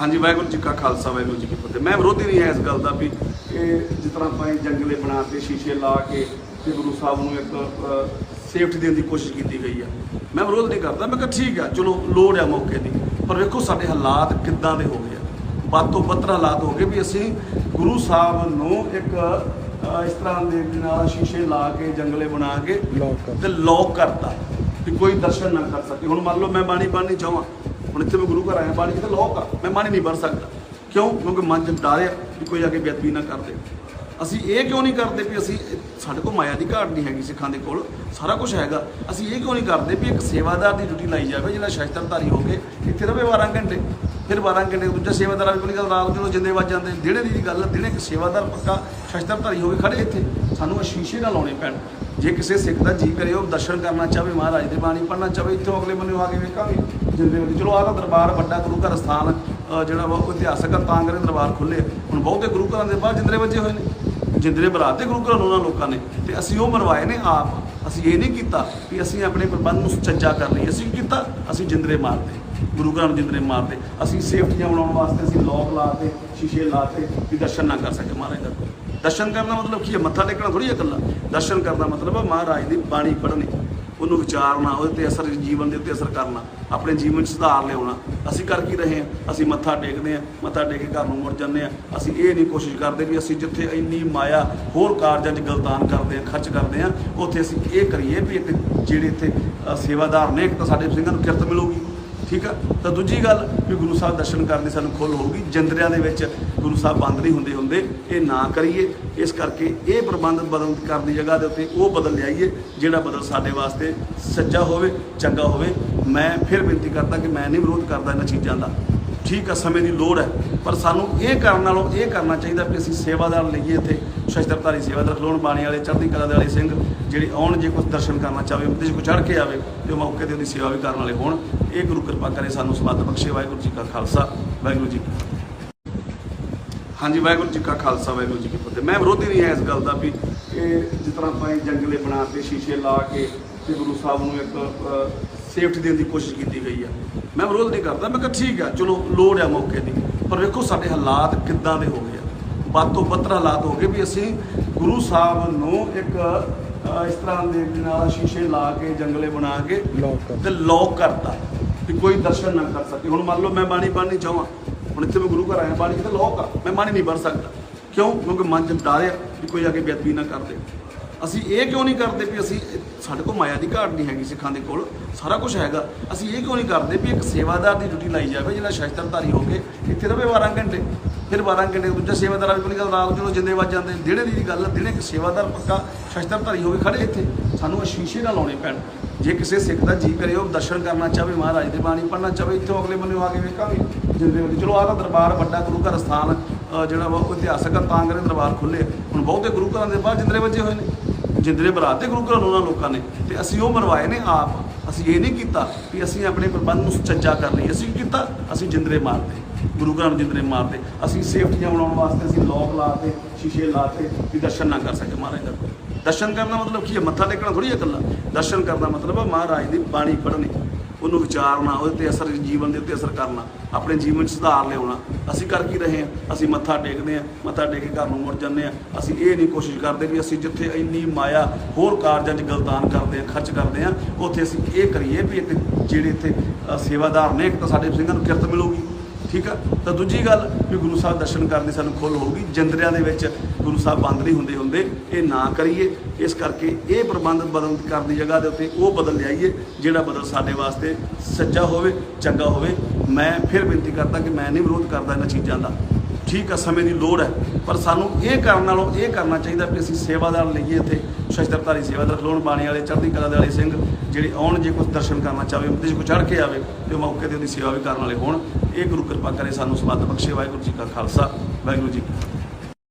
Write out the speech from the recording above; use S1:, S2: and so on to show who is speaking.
S1: ਹਾਂਜੀ ਵਾਹਿਗੁਰੂ ਜੀ ਕਾ ਖਾਲਸਾ ਵਾਹਿਗੁਰੂ ਜੀ ਕੀ ਫਤਿਹ। ਮੈਂ ਵਿਰੋਧੀ ਨਹੀਂ ਹੈ ਇਸ ਗੱਲ ਦਾ ਵੀ ਇਹ ਜਿਸ ਤਰ੍ਹਾਂ ਆਪਾਂ ਇਹ ਜੰਗਲੇ ਬਣਾ ਕੇ ਸ਼ੀਸ਼ੇ ਲਾ ਕੇ ਤੇ ਗੁਰੂ ਸਾਹਿਬ ਨੂੰ ਇੱਕ ਸੇਫਟੀ ਦੇਣ ਦੀ ਕੋਸ਼ਿਸ਼ ਕੀਤੀ ਗਈ ਆ। ਮੈਂ ਵਿਰੋਧ ਨਹੀਂ ਕਰਦਾ ਮੈਂ ਕਿਹਾ ਠੀਕ ਆ ਚਲੋ ਲੋੜ ਆ ਮੌਕੇ ਦੀ। ਪਰ ਵੇਖੋ ਸਾਡੇ ਹਾਲਾਤ ਕਿੱਦਾਂ ਦੇ ਹੋ ਗਏ ਆ। ਵੱਧ ਤੋਂ ਬੱਤਰ ਹਾਲਾਤ ਹੋ ਗਏ ਵੀ ਅਸੀਂ ਗੁਰੂ ਸਾਹਿਬ ਨੂੰ ਇੱਕ ਇਸ ਤਰ੍ਹਾਂ ਦੇ ਨਾਲ ਸ਼ੀਸ਼ੇ ਲਾ ਕੇ ਜੰਗਲੇ ਬਣਾ ਕੇ ਤੇ ਲੋਕ ਕਰਤਾ ਵੀ ਕੋਈ ਦਰਸ਼ਨ ਨਾ ਕਰ ਸਕੇ। ਹੁਣ ਮੰਨ ਲਓ ਮੈਂ ਬਾਣੀ ਪੜ੍ਹਨੀ ਚਾਹਾਂ ਹੁਣ ਇੱਥੇ ਮੈਂ ਗੁਰੂ ਘਰ ਆਇਆ, ਬਾਣੀ ਕਿਤੇ ਲੋਕ ਆ, ਮੈਂ ਬਾਣੀ ਨਹੀਂ ਭਰ ਸਕਦਾ। ਕਿਉਂ? ਕਿਉਂਕਿ ਮਨ ਚ ਡਰ ਆ ਵੀ ਕੋਈ ਆ ਕੇ ਬੇਅਦਬੀ ਨਾ ਕਰ ਦੇ। ਅਸੀਂ ਇਹ ਕਿਉਂ ਨਹੀਂ ਕਰਦੇ ਵੀ ਅਸੀਂ, ਸਾਡੇ ਕੋਲ ਮਾਇਆ ਦੀ ਘਾਟ ਨਹੀਂ ਹੈਗੀ ਸਿੱਖਾਂ ਦੇ ਕੋਲ, ਸਾਰਾ ਕੁਝ ਹੈਗਾ। ਅਸੀਂ ਇਹ ਕਿਉਂ ਨਹੀਂ ਕਰਦੇ ਵੀ ਇੱਕ ਸੇਵਾਦਾਰ ਦੀ ਡਿਊਟੀ ਲਾਈ ਜਾਵੇ, ਜਿਹੜਾ ਸ਼ਸਤਰਧਾਰੀ ਹੋ ਕੇ ਇੱਥੇ ਰਵੇ 12 ਘੰਟੇ। ਫਿਰ 12 ਘੰਟੇ ਦੂਜਾ ਸੇਵਾਦਾਰ ਵੀ ਕੋਈ ਗੱਲ ਰਾਤ ਜਦੋਂ ਜਿੰਦੇ ਵੱਜ ਜਾਂਦੇ, ਦਿਨੇ ਦੀ ਗੱਲ ਦਿਨੇ ਇੱਕ ਸੇਵਾਦਾਰ ਪੱਕਾ ਸ਼ਸਤਰਧਾਰੀ ਹੋਵੇ ਖੜੇ ਇੱਥੇ। ਸਾਨੂੰ ਇਹ ਸ਼ੀਸ਼ੇ ਨਾ ਲਾਉਣੇ ਪੈਣ। ਜੇ ਕਿਸੇ ਸਿੱਖ ਦਾ ਜੀ ਕਰੇ, ਉਹ ਦਰਸ਼ਨ ਕਰਨਾ ਚਾਹੇ ਮਹਾਰਾਜ ਦੇ ਬਾਣੀ ਪੜ੍ਹਨਾ ਚਾਹੇ ਇੱਥੋਂ ਅਗਲੇ ਬੰਨੇ ਆ ਕੇ ਵੇਖਾਂਗੇ। ਜਿੰਦੇ ਵਿੱਚ ਚਲੋ ਆਹ ਤਾਂ ਦਰਬਾਰ ਵੱਡਾ ਗੁਰੂ ਘਰ ਸਥਾਨ ਜਿਹੜਾ ਵਾ ਉਹ ਇਤਿਹਾਸਕ ਆ, ਤਾਂ ਕਰਕੇ ਦਰਬਾਰ ਖੁੱਲੇ ਹੁਣ ਬਹੁਤੇ ਗੁਰੂ ਘਰਾਂ ਦੇ ਬਾਹਰ ਜਿੰਦਰੇ ਵੱਜੇ ਹੋਏ ਨੇ। ਜਿੰਦਰੇ ਬਰਾਤੇ ਗੁਰੂ ਘਰਾਂ ਨੂੰ ਉਹਨਾਂ ਲੋਕਾਂ ਨੇ। ਤੇ ਅਸੀਂ ਉਹ ਮਰਵਾਏ ਨੇ ਆਪ। ਅਸੀਂ ਇਹ ਨਹੀਂ ਕੀਤਾ ਵੀ ਅਸੀਂ ਆਪਣੇ ਪ੍ਰਬੰਧ ਨੂੰ ਸੁਚੱਜਾ ਕਰ ਲਈ ਅਸੀਂ ਕੀ ਕੀਤਾ? ਅਸੀਂ ਜਿੰਦਰੇ ਮਾਰਦੇ ਗੁਰੂ ਘਰਾਂ ਨੂੰ ਜਿੰਦਰੇ ਮਾਰਦੇ ਅਸੀਂ ਸੇਫਟੀਆਂ ਬਣਾਉਣ ਵਾਸਤੇ ਅਸੀਂ ਲੋਕ ਲਾਤੇ ਸ਼ੀਸ਼ੇ ਲਾਤੇ ਵੀ ਦਰਸ਼ਨ ਨਾ ਕਰ ਸਕੇ ਮਹਾਰਾਜ ਦਾ। ਦਰਸ਼ਨ ਕਰਨ ਦਾ ਮਤਲਬ ਕੀ ਹੈ? ਮੱਥਾ ਟੇਕਣਾ ਥੋੜੀ ਹੈ ਇਕੱਲਾ। ਦਰਸ਼ਨ ਕਰਨ ਦਾ ਮਤਲਬ ਹੈ ਮਹਾਰਾਜ ਦੀ ਬਾਣੀ ਪੜ੍ਹਨੀ। ਉਹਨੂੰ ਵਿਚਾਰਨਾ, ਉਹਦੇ ਤੇ ਅਸਰ, ਜੀਵਨ ਦੇ ਉੱਤੇ ਅਸਰ ਕਰਨਾ, ਆਪਣੇ ਜੀਵਨ 'ਚ ਸੁਧਾਰ ਲਿਆਉਣਾ। ਅਸੀਂ ਕਰ ਕੀ ਰਹੇ ਹਾਂ? ਅਸੀਂ ਮੱਥਾ ਟੇਕਦੇ ਹਾਂ, ਮੱਥਾ ਟੇਕ ਕੇ ਘਰ ਨੂੰ ਮੁੜ ਜਾਂਦੇ ਹਾਂ। ਅਸੀਂ ਇਹ ਨਹੀਂ ਕੋਸ਼ਿਸ਼ ਕਰਦੇ ਵੀ ਅਸੀਂ ਜਿੱਥੇ ਇੰਨੀ ਮਾਇਆ ਹੋਰ ਕਾਰਜਾਂ 'ਚ ਗਲਤਾਨ ਕਰਦੇ ਹਾਂ, ਖਰਚ ਕਰਦੇ ਹਾਂ, ਉੱਥੇ ਅਸੀਂ ਇਹ ਕਰੀਏ ਵੀ ਇੱਕ ਜਿਹੜੇ ਇੱਥੇ ਸੇਵਾਦਾਰ ਨੇ, ਇੱਕ ਤਾਂ ਸਾਡੇ ਸਿੰਘਾਂ ਨੂੰ ਕਿਰਤ ਮਿਲੂਗੀ। ਠੀਕ ਆ? ਤਾਂ ਦੂਜੀ ਗੱਲ ਵੀ ਗੁਰੂ ਸਾਹਿਬ ਦਰਸ਼ਨ ਕਰਨ ਦੀ ਸਾਨੂੰ ਖੁੱਲ ਹੋਊਗੀ। ਜੰਦਰਿਆਂ ਦੇ ਵਿੱਚ ਗੁਰੂ ਸਾਹਿਬ ਬੰਦ ਨਹੀਂ ਹੁੰਦੇ ਹੁੰਦੇ। ਇਹ ਨਾ ਕਰੀਏ। ਇਸ ਕਰਕੇ ਇਹ ਪ੍ਰਬੰਧ ਬਦਲ ਕਰਨ ਦੀ ਜਗ੍ਹਾ ਦੇ ਉੱਤੇ ਉਹ ਬਦਲ ਲਿਆਈਏ, ਜਿਹੜਾ ਬਦਲ ਸਾਡੇ ਵਾਸਤੇ ਸੱਜਾ ਹੋਵੇ, ਚੰਗਾ ਹੋਵੇ। ਮੈਂ ਫਿਰ ਬੇਨਤੀ ਕਰਦਾ ਕਿ ਮੈਂ ਨਹੀਂ ਵਿਰੋਧ ਕਰਦਾ ਇਹਨਾਂ ਚੀਜ਼ਾਂ ਦਾ। ਠੀਕ ਆ, ਸਮੇਂ ਦੀ ਲੋੜ ਹੈ। ਪਰ ਸਾਨੂੰ ਇਹ ਕਰਨ ਨਾਲੋਂ ਇਹ ਕਰਨਾ ਚਾਹੀਦਾ ਵੀ ਅਸੀਂ ਸੇਵਾਦਾਰ ਲਈਏ ਇੱਥੇ। ਸ਼ਸਤਰਧਾਰੀ ਸੇਵਾਦਾਰ ਖਲੋਣ ਬਾਣੀ ਵਾਲੇ, ਚੜ੍ਹਦੀ ਕਲਾ ਦੇ ਵਾਲੇ ਸਿੰਘ ਜਿਹੜੇ ਆਉਣ, ਜੇ ਕੁਝ ਦਰਸ਼ਨ ਕਰਨਾ ਚਾਹੇ ਉਹਦੇ 'ਚ ਕੋਈ ਚੜ੍ਹ ਕੇ ਆਵੇ, ਤੇ ਉਹ ਮੌਕੇ ਤੇ ਉਹਦੀ ਸੇਵਾ ਵੀ ਕਰਨ ਵਾਲੇ ਹੋਣ। ਇਹ ਗੁਰੂ ਕਿਰਪਾ ਕਰੇ ਸਾਨੂੰ ਸਬੱਤ ਬਖਸ਼ੇ। ਵਾਹਿਗੁਰੂ ਜੀ ਕਾ ਖਾਲਸਾ, ਵਾਹਿਗੁਰੂ ਜੀ ਹਾਂਜੀ, ਵਾਹਿਗੁਰੂ ਜੀ ਕਾ ਖਾਲਸਾ, ਵਾਹਿਗੁਰੂ ਜੀ ਕੀ ਫਤਿਹ। ਮੈਂ ਵਿਰੋਧੀ ਨਹੀਂ ਹੈ ਇਸ ਗੱਲ ਦਾ ਵੀ ਇਹ ਜਿਸ ਤਰ੍ਹਾਂ ਆਪਾਂ ਇਹ ਜੰਗਲੇ ਬਣਾ ਕੇ, ਸ਼ੀਸ਼ੇ ਲਾ ਕੇ ਤੇ ਗੁਰੂ ਸਾਹਿਬ ਨੂੰ ਇੱਕ ਸੇਫਟੀ ਦੇਣ ਦੀ ਕੋਸ਼ਿਸ਼ ਕੀਤੀ ਗਈ ਆ। ਮੈਂ ਵਿਰੋਧ ਨਹੀਂ ਕਰਦਾ। ਮੈਂ ਕਿਹਾ ਠੀਕ ਆ, ਚਲੋ, ਲੋੜ ਆ ਮੌਕੇ ਦੀ। ਪਰ ਵੇਖੋ ਸਾਡੇ ਹਾਲਾਤ ਕਿੱਦਾਂ ਦੇ ਹੋ ਗਏ। ਆ ਵੱਧ ਤੋਂ ਬੱਤਰ ਹਾਲਾਤ ਹੋ ਗਏ ਵੀ ਅਸੀਂ ਗੁਰੂ ਸਾਹਿਬ ਨੂੰ ਇੱਕ ਇਸ ਤਰ੍ਹਾਂ ਦੇ ਨਾਲ ਸ਼ੀਸ਼ੇ ਲਾ ਕੇ ਜੰਗਲੇ ਬਣਾ ਕੇ ਤੇ ਲੋਕ ਕਰਤਾ ਵੀ ਕੋਈ ਦਰਸ਼ਨ ਨਾ ਕਰ ਸਕੇ। ਹੁਣ ਮੰਨ ਲਓ ਮੈਂ ਬਾਣੀ ਪੜ੍ਹਨੀ ਚਾਹਾਂ ਹੁਣ ਇੱਥੇ ਮੈਂ ਗੁਰੂ ਘਰ ਆਇਆ ਬਾਣੀ ਕਿਤੇ ਲੋਕ ਆ ਮੈਂ ਬਾਣੀ ਨਹੀਂ ਪੜ੍ਹ ਸਕਦਾ। ਕਿਉਂ? ਕਿਉਂਕਿ ਮਨ ਚ ਡਰ ਆ ਵੀ ਕੋਈ ਆ ਕੇ ਬੇਅਦਬੀ ਨਾ ਕਰ ਦੇ ਅਸੀਂ ਇਹ ਕਿਉਂ ਨਹੀਂ ਕਰਦੇ ਵੀ ਅਸੀਂ ਸਾਡੇ ਕੋਲ ਮਾਇਆ ਦੀ ਘਾਟ ਨਹੀਂ ਹੈਗੀ ਸਿੱਖਾਂ ਦੇ ਕੋਲ ਸਾਰਾ ਕੁਝ ਹੈਗਾ। ਅਸੀਂ ਇਹ ਕਿਉਂ ਨਹੀਂ ਕਰਦੇ ਵੀ ਇੱਕ ਸੇਵਾਦਾਰ ਦੀ ਡਿਊਟੀ ਲਾਈ ਜਾਵੇ ਜਿਹੜਾ ਸ਼ਸਤਰਧਾਰੀ ਹੋ ਕੇ ਇੱਥੇ ਰਵੇ 12 ਘੰਟੇ। ਫਿਰ 12 ਘੰਟੇ ਦੂਜਾ ਸੇਵਾਦਾਰ ਵੀ ਕੋਈ ਗੱਲ ਰਾਤ ਜਦੋਂ ਜਿੰਦੇ ਵੱਜ ਜਾਂਦੇ ਦਿਨੇ ਦੀ ਗੱਲ ਆ, ਦਿਨੇ ਇੱਕ ਸੇਵਾਦਾਰ ਪੱਕਾ ਸ਼ਸਤਰਧਾਰੀ ਹੋਵੇ ਖੜੇ ਇੱਥੇ ਸਾਨੂੰ ਇਹ ਸ਼ੀਸ਼ੇ ਨਾ ਲਾਉਣੇ ਪੈਣ। ਜੇ ਕਿਸੇ ਸਿੱਖ ਦਾ ਜੀ ਕਰੇ ਉਹ ਦਰਸ਼ਨ ਕਰਨਾ ਚਾਹੇ ਮਹਾਰਾਜ ਦੇ ਬਾਣੀ ਪੜ੍ਹਨਾ ਚਾਹੇ ਇੱਥੋਂ ਅਗਲੇ ਬੰਨੇ ਆ ਕੇ ਵੇਖਾਂਗੇ ਜਿੰਦੇ ਵਿੱਚ ਚਲੋ ਆਹ ਤਾਂ ਦਰਬਾਰ ਵੱਡਾ ਗੁਰੂ ਘਰ ਸਥਾਨ ਜਿਹੜਾ ਵਾ ਉਹ ਇਤਿਹਾਸਕ ਤਾਂ ਕਰੇ ਦਰਬਾਰ ਖੁੱਲੇ ਹੁਣ ਬਹੁਤੇ ਗੁਰੂ ਘਰਾਂ ਦੇ ਬਾਹਰ ਜਿੰਦਰੇ ਵੱਜੇ ਹੋਏ ਨੇ। ਜਿੰਦਰੇ ਬਰਾਤੇ ਗੁਰੂ ਘਰਾਂ ਨੂੰ ਉਹਨਾਂ ਲੋਕਾਂ ਨੇ ਤੇ ਅਸੀਂ ਉਹ ਮਰਵਾਏ ਨੇ ਆਪ। ਅਸੀਂ ਇਹ ਨਹੀਂ ਕੀਤਾ ਵੀ ਅਸੀਂ ਆਪਣੇ ਪ੍ਰਬੰਧ ਨੂੰ ਸੁਚੱਜਾ ਕਰ ਲਈ ਅਸੀਂ ਕੀ ਕੀਤਾ? ਅਸੀਂ ਜਿੰਦਰੇ ਮਾਰਦੇ। ਗੁਰੂ ਘਰਾਂ ਨੂੰ ਜਿੰਦਰੇ ਮਾਰਦੇ। ਅਸੀਂ ਸੇਫਟੀਆਂ ਬਣਾਉਣ ਵਾਸਤੇ ਅਸੀਂ ਲੋਕ ਲਾਤੇ ਸ਼ੀਸ਼ੇ ਲਾਤੇ ਵੀ ਦਰਸ਼ਨ ਨਾ ਕਰ ਸਕੇ ਮਹਾਰਾਜ ਦਾ ਦਰਸ਼ਨ ਦਾ ਮਤਲਬ ਕੀ ਹੈ? ਮੱਥਾ ਟੇਕਣਾ ਥੋੜੀ ਹੈ ਇਕੱਲਾ। ਦਰਸ਼ਨ ਕਰਨ ਦਾ ਮਤਲਬ ਹੈ ਮਹਾਰਾਜ ਦੀ ਬਾਣੀ ਪੜ੍ਹਨੀ। ਉਹਨੂੰ ਵਿਚਾਰਨਾ, ਉਹਦੇ ਤੇ ਅਸਰ ਜੀਵਨ ਦੇ ਉੱਤੇ ਅਸਰ ਕਰਨਾ, ਆਪਣੇ ਜੀਵਨ 'ਚ ਸੁਧਾਰ ਲਿਆਉਣਾ। ਅਸੀਂ ਕਰ ਕੀ ਰਹੇ ਹਾਂ? ਅਸੀਂ ਮੱਥਾ ਟੇਕਦੇ ਹਾਂ, ਮੱਥਾ ਟੇਕ ਕੇ ਘਰ ਨੂੰ ਮੁੜ ਜਾਂਦੇ ਹਾਂ। ਅਸੀਂ ਇਹ ਨਹੀਂ ਕੋਸ਼ਿਸ਼ ਕਰਦੇ ਵੀ ਅਸੀਂ ਜਿੱਥੇ ਇੰਨੀ ਮਾਇਆ ਹੋਰ ਕਾਰਜਾਂ 'ਚ ਗਲਤਾਨ ਕਰਦੇ ਹਾਂ, ਖਰਚ ਕਰਦੇ ਹਾਂ, ਉੱਥੇ ਅਸੀਂ ਇਹ ਕਰੀਏ ਵੀ ਇੱਕ ਜਿਹੜੇ ਇੱਥੇ ਸੇਵਾਦਾਰ ਨੇ, ਇੱਕ ਤਾਂ ਸਾਡੇ ਸਿੰਘਾਂ ਨੂੰ ਕਿਰਤ ਮਿਲੂਗੀ। ਠੀਕ ਆ? ਤਾਂ ਦੂਜੀ ਗੱਲ ਵੀ ਗੁਰੂ ਸਾਹਿਬ ਦਰਸ਼ਨ ਕਰਨ ਦੀ ਸਾਨੂੰ ਖੁੱਲ ਹੋਊਗੀ। ਜੰਦਰਿਆਂ ਦੇ ਵਿੱਚ ਗੁਰੂ ਸਾਹਿਬ ਬੰਦ ਨਹੀਂ ਹੁੰਦੇ ਹੁੰਦੇ। ਇਹ ਨਾ ਕਰੀਏ। ਇਸ ਕਰਕੇ ਇਹ ਪ੍ਰਬੰਧ ਬਦਲ ਕਰਨ ਦੀ ਜਗ੍ਹਾ ਦੇ ਉੱਤੇ ਉਹ ਬਦਲ ਲਿਆਈਏ, ਜਿਹੜਾ ਬਦਲ ਸਾਡੇ ਵਾਸਤੇ ਸੱਜਾ ਹੋਵੇ, ਚੰਗਾ ਹੋਵੇ। ਮੈਂ ਫਿਰ ਬੇਨਤੀ ਕਰਦਾ ਕਿ ਮੈਂ ਨਹੀਂ ਵਿਰੋਧ ਕਰਦਾ ਇਹਨਾਂ ਚੀਜ਼ਾਂ ਦਾ। ਠੀਕ ਆ, ਸਮੇਂ ਦੀ ਲੋੜ ਹੈ। ਪਰ ਸਾਨੂੰ ਇਹ ਕਰਨ ਨਾਲੋਂ ਇਹ ਕਰਨਾ ਚਾਹੀਦਾ ਕਿ ਅਸੀਂ ਸੇਵਾਦਾਰ ਲਈਏ ਇੱਥੇ। ਸ਼ਸਤਰਧਾਰੀ ਸੇਵਾਦਾਰ ਖਲੋਣ ਬਾਣੀ ਵਾਲੇ, ਚੜ੍ਹਦੀ ਕਲਾ ਦੇ ਵਾਲੇ ਸਿੰਘ ਜਿਹੜੇ ਆਉਣ, ਜੇ ਕੁਝ ਦਰਸ਼ਨ ਕਰਨਾ ਚਾਹਵੇ ਉਹਦੇ 'ਚ ਕੋਈ ਚੜ੍ਹ ਕੇ ਆਵੇ, ਤੇ ਉਹ ਮੌਕੇ ਤੇ ਉਹਦੀ ਸੇਵਾ ਵੀ ਕਰਨ ਵਾਲੇ ਹੋਣ। ਇਹ ਗੁਰੂ ਕਿਰਪਾ ਕਰੇ ਸਾਨੂੰ ਸਬੱਤ ਬਖਸ਼ੇ। ਵਾਹਿਗੁਰੂ ਜੀ ਕਾ ਖਾਲਸਾ। ਵਾਹਿਗੁਰੂ ਜੀ ਕੀ